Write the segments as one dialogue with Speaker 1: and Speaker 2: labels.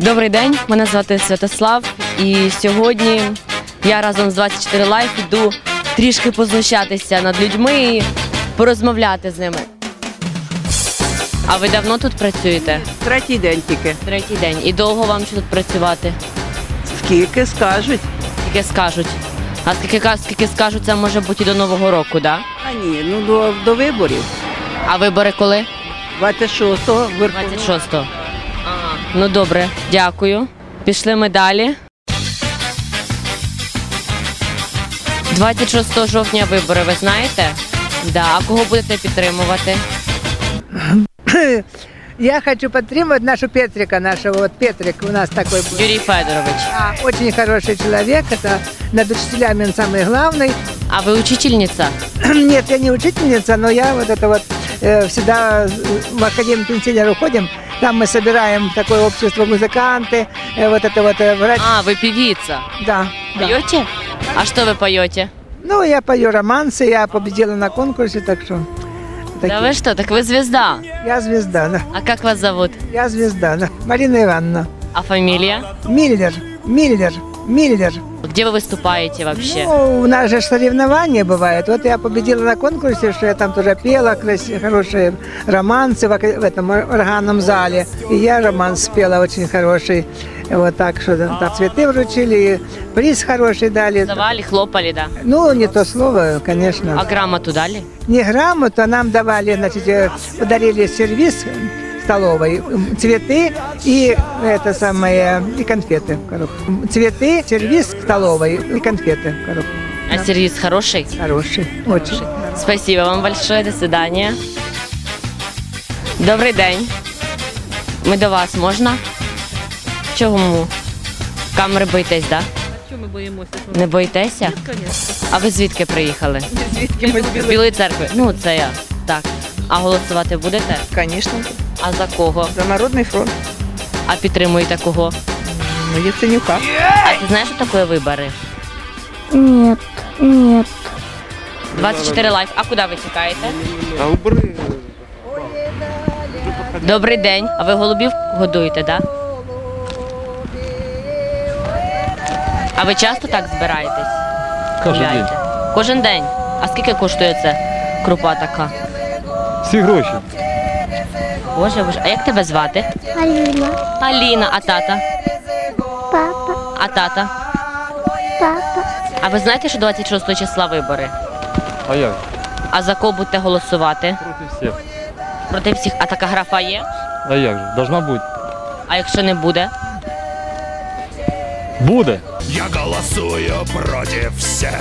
Speaker 1: Добрий день, мене звати Святослав, і сьогодні я разом з 24 Life іду трішки познущатися над людьми і порозмовляти з ними. А ви давно тут працюєте?
Speaker 2: Третій день тільки.
Speaker 1: Третій день. І довго вам ще тут працювати?
Speaker 2: Скільки скажуть?
Speaker 1: Скільки скажуть? А скільки, скільки скажуть, це може бути і до Нового року, да?
Speaker 2: А ні, ну до, до виборів.
Speaker 1: А вибори коли?
Speaker 2: 26-го Верховного.
Speaker 1: 26-го. Ага. Ну добре, дякую. Пішли ми далі. 26 жовтня вибори, ви знаєте? Да. А кого будете підтримувати?
Speaker 3: Я хочу подтримать нашу Петрика, нашего вот Петрик у нас такой был.
Speaker 1: Юрій Федорович.
Speaker 3: А, Очень хороший человек, это над учителями он самый главный.
Speaker 1: А ви учительниця?
Speaker 3: Нет, я не учительница, но я вот это вот э, всегда в Академию пенсионеров ходим, там мы собираем такое общество музыканты, э, вот это вот э.
Speaker 1: А, ви певиця.
Speaker 3: Да, да.
Speaker 1: Поете? А що ви поете?
Speaker 3: Ну, я пою романсы, я победила на конкурсе, так что...
Speaker 1: Да
Speaker 3: такие.
Speaker 1: ви що, так ви звезда.
Speaker 3: Я звезда, да.
Speaker 1: А як вас зовут?
Speaker 3: Я звезда, да. Марина Ивановна.
Speaker 1: А фамилия?
Speaker 3: Миллер, Миллер, Миллер.
Speaker 1: Где вы выступаете вообще?
Speaker 3: Ну, у нас же соревнования бывают. Вот я победила на конкурсе, что я там тоже пела красивые, хорошие романсы в, в этом органном зале. И я романс спела очень хороший. Вот так что да, там цветы вручили, приз хороший дали.
Speaker 1: Давали, хлопали, да.
Speaker 3: Ну, не то слово, конечно.
Speaker 1: А грамоту дали?
Speaker 3: Не грамоту, а нам давали, значит, э, подарили сервис столовой, м, цветы и это самое, и конфеты в коробке. М, Цветы, сервис столовой и конфеты в коробке.
Speaker 1: А сервис хороший?
Speaker 3: Хороший, очень.
Speaker 1: Спасибо вам большое, до свидания. Добрий день. Ми до вас можна? Чому? Камери боїтесь, так?
Speaker 4: Чому ми боїмося?
Speaker 1: Да? Не боїтеся?
Speaker 4: Звісно.
Speaker 1: А ви звідки приїхали?
Speaker 4: Звідки ми
Speaker 1: З Білої церкви. Ну, це я. Так. А голосувати будете?
Speaker 4: Звісно,
Speaker 1: А за кого?
Speaker 4: за Народний фронт.
Speaker 1: А підтримуєте кого?
Speaker 4: Ну, Яценюка.
Speaker 1: А ти знаєш, що таке вибори?
Speaker 5: Нет, нет.
Speaker 1: 24 лайф. А куди ви тікаєте? Добрий день. А ви голубів годуєте, так? Да? А ви часто так збираєтесь?
Speaker 6: Кожен день.
Speaker 1: Гуляєте? Кожен день. А скільки коштує це крупа така?
Speaker 6: Всі гроші.
Speaker 1: Боже, боже. А як тебе звати?
Speaker 5: Алина,
Speaker 1: Аліна, а тата?
Speaker 5: папа,
Speaker 1: А тата?
Speaker 5: папа.
Speaker 1: А ви знаєте, що 26 числа вибори?
Speaker 6: А як?
Speaker 1: А за кого будете голосувати?
Speaker 6: Проти всіх.
Speaker 1: Проти всіх. А така графа є?
Speaker 6: А як же? Должна бути.
Speaker 1: А якщо не буде?
Speaker 6: Буде.
Speaker 7: Я голосую против всех.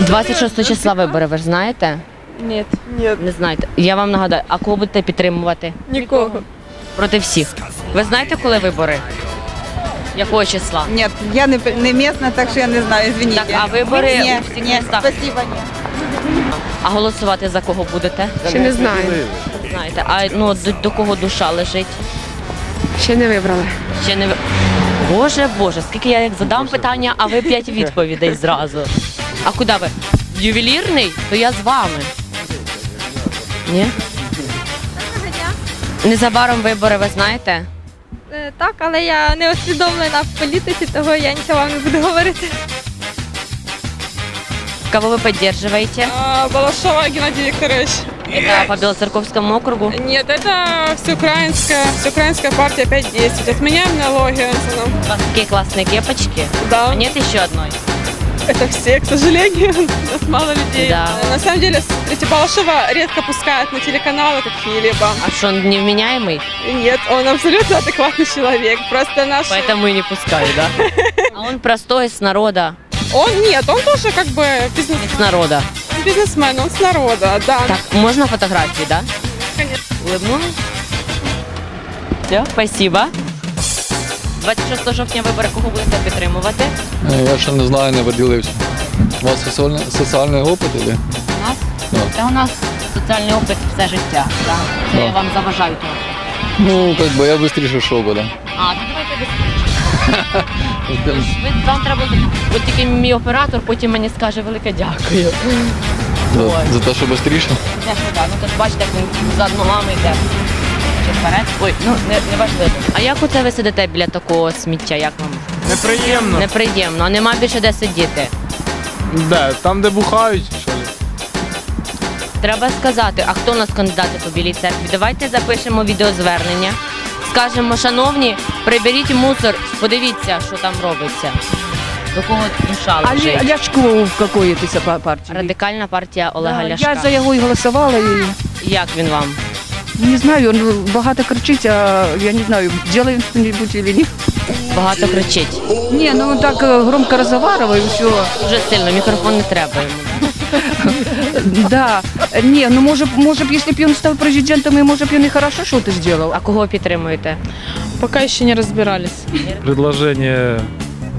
Speaker 1: 26 числа вибори, ви ж знаєте?
Speaker 4: Ні.
Speaker 1: Не знаєте. Я вам нагадаю, а кого будете підтримувати?
Speaker 4: Нікого.
Speaker 1: Проти всіх. Ви знаєте, коли вибори? Якого числа?
Speaker 8: Нет, я не, не местна, так що я не знаю, извините.
Speaker 1: Так, а вибори
Speaker 8: Ні,
Speaker 1: у всіх
Speaker 8: ні,
Speaker 1: містах?
Speaker 8: спасибо, ні.
Speaker 1: А голосувати за кого будете?
Speaker 4: Ще не знаю.
Speaker 1: Знаєте, а ну до, до кого душа лежить?
Speaker 4: Ще не вибрали.
Speaker 1: Ще не ви- Боже, Боже, скільки я як задам питання, а ви п'ять відповідей зразу. А куди ви? Ювелірний? То я з вами. Ні? Незабаром вибори, ви знаєте?
Speaker 9: Е, Так, але я не усвідомлена в політиці, того я нічого вам не буду говорити.
Speaker 1: Кого вы поддерживаете?
Speaker 10: Балашова Геннадий Викторович.
Speaker 1: Это по Белоцерковскому округу?
Speaker 10: Нет, это всеукраинская, всеукраинская партия 5-10. Отменяем налоги, Антоном.
Speaker 1: У вас такие классные кепочки.
Speaker 10: Да,
Speaker 1: А нет еще одной?
Speaker 10: Это все, к сожалению. У нас мало людей.
Speaker 1: Да.
Speaker 10: На самом деле, смотрите, Балашова редко пускает на телеканалы какие-либо.
Speaker 1: А что, он невменяемый?
Speaker 10: Нет, он абсолютно адекватный человек. Просто наш...
Speaker 1: Поэтому и не пускаю, да? А он простой, с народа.
Speaker 10: Он нет, он тоже как бы бизнес...
Speaker 1: С народа.
Speaker 10: он бизнесмен, он с народа, да.
Speaker 1: Так, можно фотографии, да?
Speaker 10: Конечно.
Speaker 1: Улыбнулась? Все, спасибо. 26 жовтня вибори кого будете підтримувати?
Speaker 6: Я ще не знаю, не виділився. У вас соціальний, соціальний опит или?
Speaker 1: У нас?
Speaker 6: Да.
Speaker 1: Це у нас соціальний опит все життя. Да. Це
Speaker 6: Да.
Speaker 1: я вам заважаю трохи.
Speaker 6: Ну, як би я швидше йшов би, да.
Speaker 1: А, то давайте без Ви, вам треба от тільки мій оператор, потім мені скаже велике дякую.
Speaker 6: За, за те, що швидше.
Speaker 1: Те, що да, ну то ж бачите, як він за ногами йде. Чи? Ой, ну не, не важливо. А як оце ви сидите біля такого сміття? Як вам?
Speaker 11: Неприємно.
Speaker 1: Неприємно, а нема більше де сидіти.
Speaker 11: Де? Там, де бухають, що ли?
Speaker 1: Треба сказати, а хто у нас кандидати по білій церкві? Давайте запишемо відеозвернення. Скажемо, шановні, приберіть мусор, подивіться, що там робиться. До кого душа
Speaker 12: А
Speaker 1: лежить.
Speaker 12: Ле- Ляшко в какой ты са- партии?
Speaker 1: Радикальна партія Олега
Speaker 12: Да,
Speaker 1: Ляшка.
Speaker 12: Я за його і голосувала, і
Speaker 1: Як він вам?
Speaker 12: Не знаю, він багато кричить, а я не знаю, делаем что-нибудь или ні.
Speaker 1: Багато кричить.
Speaker 12: Ні, ну він так е, громко розговариває, і все.
Speaker 1: Дуже сильно, мікрофон не треба йому.
Speaker 12: Да. Ні, ну може, б- може б, якщо б він став президентом, і може б він і хорошо щось зробив.
Speaker 1: А кого підтримуєте?
Speaker 10: Поки ще не розбирались.
Speaker 6: Предложення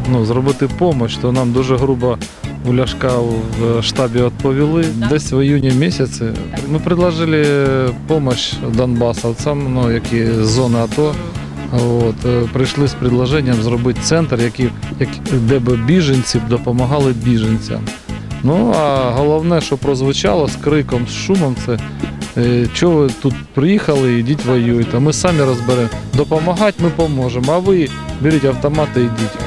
Speaker 6: ну, зробити допомогу, то нам дуже грубо у Ляшка в штабі відповіли. Десь в іюні місяці ми предложили допомогу Донбасовцям, ну, які зони АТО. От, е, прийшли з предложенням зробити центр, який, як, де б біженці допомагали біженцям. Ну а головне, що прозвучало з криком, з шумом, це е, чого ви тут приїхали, ідіть воюйте. Ми самі розберемо. Допомагати ми поможемо, а ви беріть автомати і йдіть.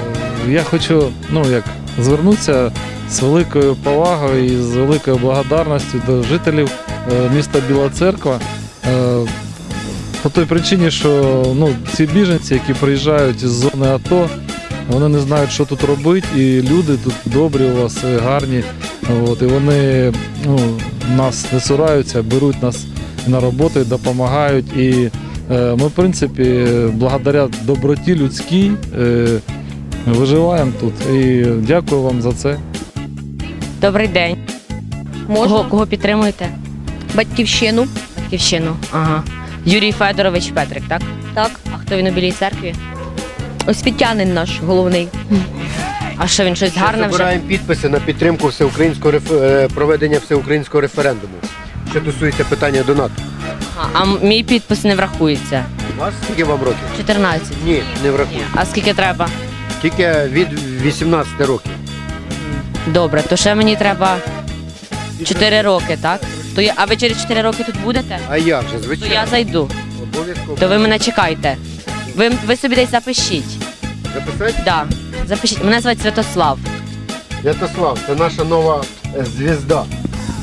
Speaker 6: Е, Я хочу ну, як, звернутися з великою повагою і з великою благодарністю до жителів е, міста Біла Церква. Е, по той причині, що ну, ці біженці, які приїжджають із зони АТО, вони не знають, що тут робити, і люди тут добрі у вас, гарні. От, і вони ну, нас не цураються, беруть нас на роботу допомагають. І е, ми, в принципі, благодаря доброті людській е, виживаємо тут. І дякую вам за це.
Speaker 1: Добрий день. Кого, кого підтримуєте?
Speaker 4: Батьківщину.
Speaker 1: Батьківщину. Ага. Юрій Федорович Петрик, так?
Speaker 4: Так.
Speaker 1: А хто він у білій церкві?
Speaker 4: Освітянин наш головний.
Speaker 1: А що він щось гарне вже?
Speaker 13: Збираємо підписи на підтримку всеукраїнського реф- е, проведення всеукраїнського референдуму. Що стосується питання донату.
Speaker 1: А, а мій підпис не врахується.
Speaker 13: У вас скільки вам років?
Speaker 1: 14.
Speaker 13: Ні, не врахує.
Speaker 1: А скільки треба?
Speaker 13: Тільки від 18 років.
Speaker 1: Добре, то ще мені треба 4 роки, так? То я, а ви через 4 роки тут будете?
Speaker 13: А як же,
Speaker 1: То
Speaker 13: звичайно.
Speaker 1: я зайду.
Speaker 13: Обов'язково.
Speaker 1: То ви мене чекайте. Ви, ви собі десь запишіть.
Speaker 13: Записати?
Speaker 1: Да. Запишіть. Мене звати Святослав.
Speaker 13: Святослав, це наша нова е, звізда.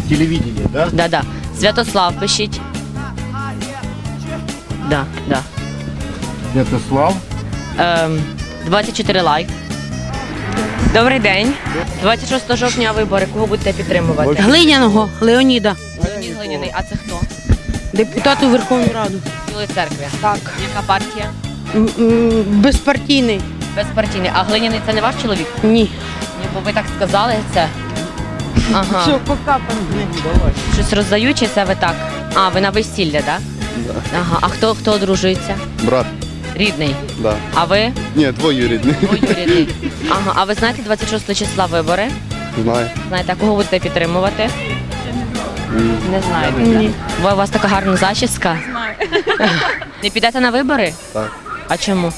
Speaker 13: Телевідення, да?
Speaker 1: Да-да. Святослав пишіть. Да, да.
Speaker 13: Святослав.
Speaker 1: Ем, 24 лайк. Добрий день. 26 жовтня вибори. Кого будете підтримувати?
Speaker 14: Глиняного Леоніда,
Speaker 1: Леонід Глиняний. А це хто?
Speaker 14: депутат у Верховну Раду.
Speaker 1: Білої церкви.
Speaker 14: Так.
Speaker 1: Яка партія?
Speaker 14: М, м, Безпартійний.
Speaker 1: Безпартійний. А Глиняний це не ваш чоловік?
Speaker 14: Ні.
Speaker 1: Ні, бо ви так сказали це. Ага. Щось роздають, чи це ви так? А, ви на весілля, так? Ага. А хто хто одружується?
Speaker 15: Брат,
Speaker 1: Рідний.
Speaker 15: да.
Speaker 1: А ви?
Speaker 15: Ні, двоюрідний.
Speaker 1: Двоюрідний. Ага. А ви знаєте 26 числа вибори?
Speaker 15: Знаю.
Speaker 1: Знаєте, а кого будете підтримувати? Не знаєте.
Speaker 15: Ні.
Speaker 1: Бо у вас така гарна зачіска.
Speaker 10: Знаю.
Speaker 1: Не підете на вибори?
Speaker 15: Так.
Speaker 1: А чому?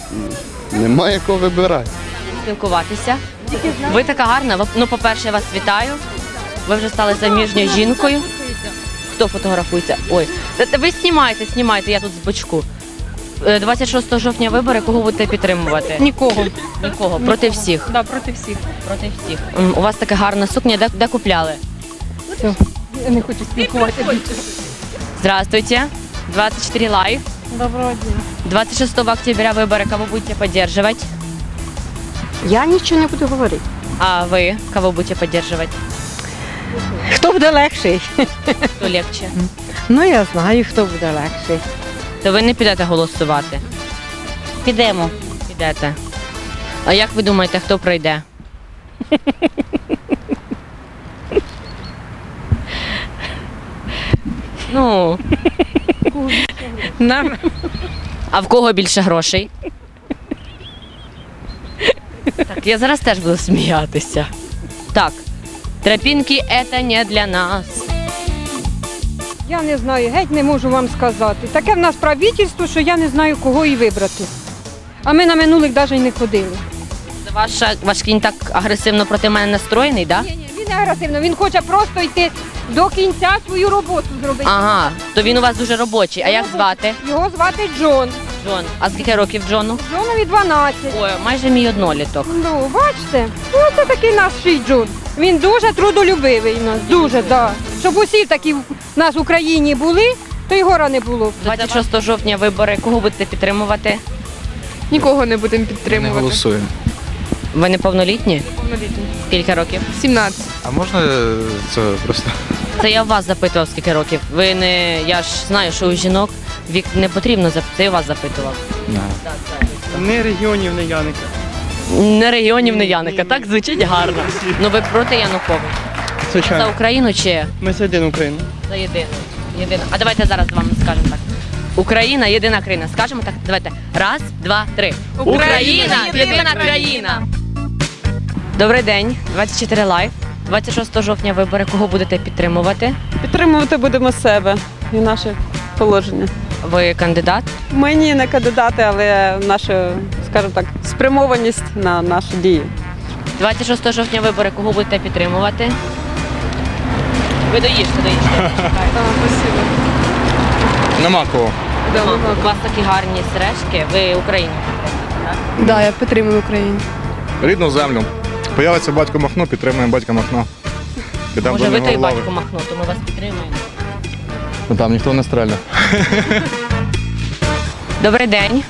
Speaker 15: Немає кого вибирати.
Speaker 1: Спілкуватися. Ви така гарна. Ви- Ну, по-перше, я вас вітаю. Ви вже стали заміжньою жінкою. Хто фотографується? Ой, та- та ви знімайте, знімайте, я тут з бочку. Е, 26 жовтня вибори, кого будете підтримувати?
Speaker 14: Нікого.
Speaker 1: Нікого. Проти всіх.
Speaker 10: Да, проти всіх.
Speaker 1: Проти всіх. М, У вас така гарна сукня, де, де купляли?
Speaker 14: Я не хочу спілкуватися.
Speaker 1: Здравствуйте. 24 лайв.
Speaker 10: Доброго дня.
Speaker 1: 26 октября выборы. Кого будете поддерживать?
Speaker 14: Я нічого не буду говорити.
Speaker 1: А вы кого будете поддерживать?
Speaker 14: Хто буде легший?
Speaker 1: Хто легче?
Speaker 14: Ну я знаю, хто буде легший.
Speaker 1: То ви не підете голосувати?
Speaker 14: Підемо.
Speaker 1: Підете. А як ви думаєте, хто пройде? Ну,
Speaker 10: Нам
Speaker 1: а в кого більше грошей? Так, я зараз теж буду сміятися. Так, тропінки це не для нас.
Speaker 16: Я не знаю, геть не можу вам сказати. Таке в нас правительство, що я не знаю, кого і вибрати. А ми на минулих навіть не ходили.
Speaker 1: Ваш, ваш кінь так агресивно проти мене настроєний, так?
Speaker 16: Ні, ні, він не агресивно, він хоче просто йти до кінця свою роботу зробити.
Speaker 1: Ага, то він у вас дуже робочий. А як звати?
Speaker 16: Його звати Джон.
Speaker 1: Джон. А скільки років Джону?
Speaker 16: Джонові 12.
Speaker 1: Ой, майже мій одноліток.
Speaker 16: Ну, бачите, ну це такий наш Джон. Він дуже трудолюбивий у нас, дуже, так. Щоб усі такі в нас в Україні були, то й гора не було.
Speaker 1: 26 жовтня вибори. Кого будете підтримувати?
Speaker 10: Нікого не будемо підтримувати.
Speaker 15: голосуємо.
Speaker 1: Ви неповнолітні?
Speaker 10: Повнолітні.
Speaker 1: Скільки років?
Speaker 10: 17.
Speaker 15: А можна це просто?
Speaker 1: Це я вас запитував, скільки років. Ви не. Я ж знаю, що у жінок вік не потрібно запитати. Це я вас запитував.
Speaker 11: Не регіонів, не Яника.
Speaker 1: Не регіонів, не Яника. Так звучить гарно. Ну ви проти Януковича? За Україну чи
Speaker 11: Ми за єдину Україну.
Speaker 1: за єдину? Єдину. А давайте зараз з вами скажемо так. Україна єдина країна. Скажемо так. Давайте. Раз, два, три. Україна єдина країна. Добрий день. 24 лайв. 26 жовтня вибори. Кого будете підтримувати?
Speaker 8: Підтримувати будемо себе і наше положення.
Speaker 1: Ви кандидат?
Speaker 8: Ми ні не кандидати, але наша, скажімо так, спрямованість на наші дії.
Speaker 1: 26 жовтня вибори. Кого будете підтримувати? Ви доїжте, доїжте.
Speaker 11: Нема кого.
Speaker 1: Ага, У вас такі гарні сережки. Ви Україну.
Speaker 10: Так, да, я підтримую Україну.
Speaker 15: Рідну землю. Появиться батько Махно, підтримуємо батька Махно. Підемо
Speaker 1: Може,
Speaker 15: до
Speaker 1: ви
Speaker 15: нього
Speaker 1: той
Speaker 15: в лави.
Speaker 1: батько Махно, то ми вас підтримуємо.
Speaker 15: Ну, Там ніхто не стріляє.
Speaker 1: Добрий день.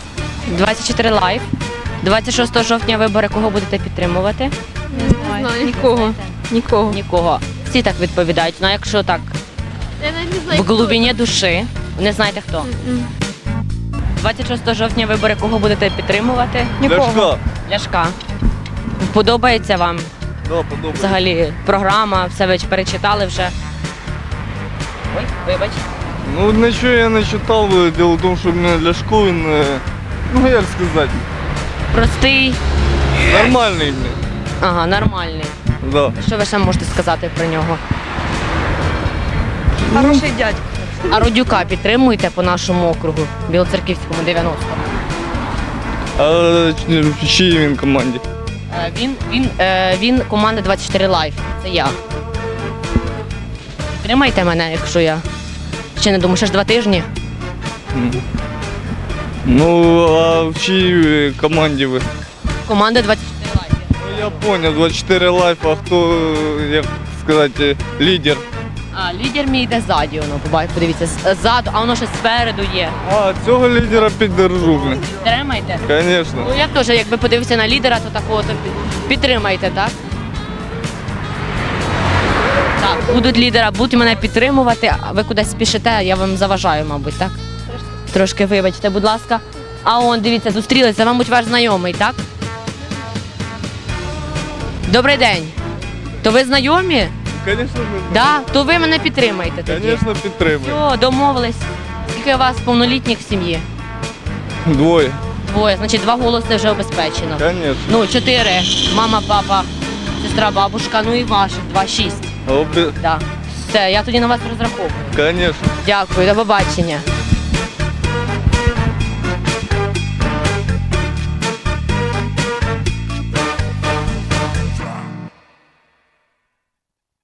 Speaker 1: 24 лайв. 26 жовтня вибори. Кого будете підтримувати?
Speaker 10: Не знаю. Нікого. Нікого.
Speaker 1: Нікого. Всі так відповідають. Ну, а якщо так, в глибині душі, не знаєте хто. 26 жовтня вибори. Кого будете підтримувати?
Speaker 11: Ляшка.
Speaker 1: Ляшка. Подобається вам
Speaker 11: Да, подобається.
Speaker 1: взагалі програма, все ви перечитали вже. Ой, вибач.
Speaker 11: Ну нічого я не читав. Діло в тому, що мене Ляшко, він, е, ну як сказати,
Speaker 1: Простий.
Speaker 11: нормальний.
Speaker 1: Ага, нормальний.
Speaker 11: Да.
Speaker 1: Що ви ще можете сказати про нього?
Speaker 8: Хороший дядько.
Speaker 1: А Родюка підтримуєте по нашому округу, Білоцерківському 90.
Speaker 11: А в чиїй він команді?
Speaker 1: Е, Він, він, е, він команда 24 Life. Це я. Підтримайте мене, якщо я. Ще не думаю, ще ж два тижні.
Speaker 11: Ну, а в чиїй команді ви?
Speaker 1: Команда 24 Life.
Speaker 11: Ну, я понял, 24 лайф, а хто, як сказати, лідер?
Speaker 1: А, лідер мій йде ззаді, воно, побачите, подивіться, з- ззаду, а воно ще спереду є.
Speaker 11: А, цього лідера піддержу, блін. Звісно.
Speaker 1: Ну я теж, якби подивився на лідера, то такого то під- підтримайте, так? Так, будуть лідера, будуть мене підтримувати, а ви кудись спішите, я вам заважаю, мабуть, так? Трошки вибачте, будь ласка. А он, дивіться, зустрілися, мабуть, ваш знайомий, так? Добрий день. То ви знайомі?
Speaker 11: Звісно,
Speaker 1: Да? То ви мене підтримайте тоді.
Speaker 11: звісно, підтримую.
Speaker 1: Все, домовились. Скільки у вас повнолітніх в сім'ї?
Speaker 11: Двоє.
Speaker 1: Двоє, значить два голоси вже обезпечено.
Speaker 11: Звісно.
Speaker 1: Ну, чотири. Мама, папа, сестра, бабушка, ну і ваших, два, шість.
Speaker 11: Обе...
Speaker 1: Да. Все, я тоді на вас розраховую.
Speaker 11: Звісно.
Speaker 1: Дякую, до побачення.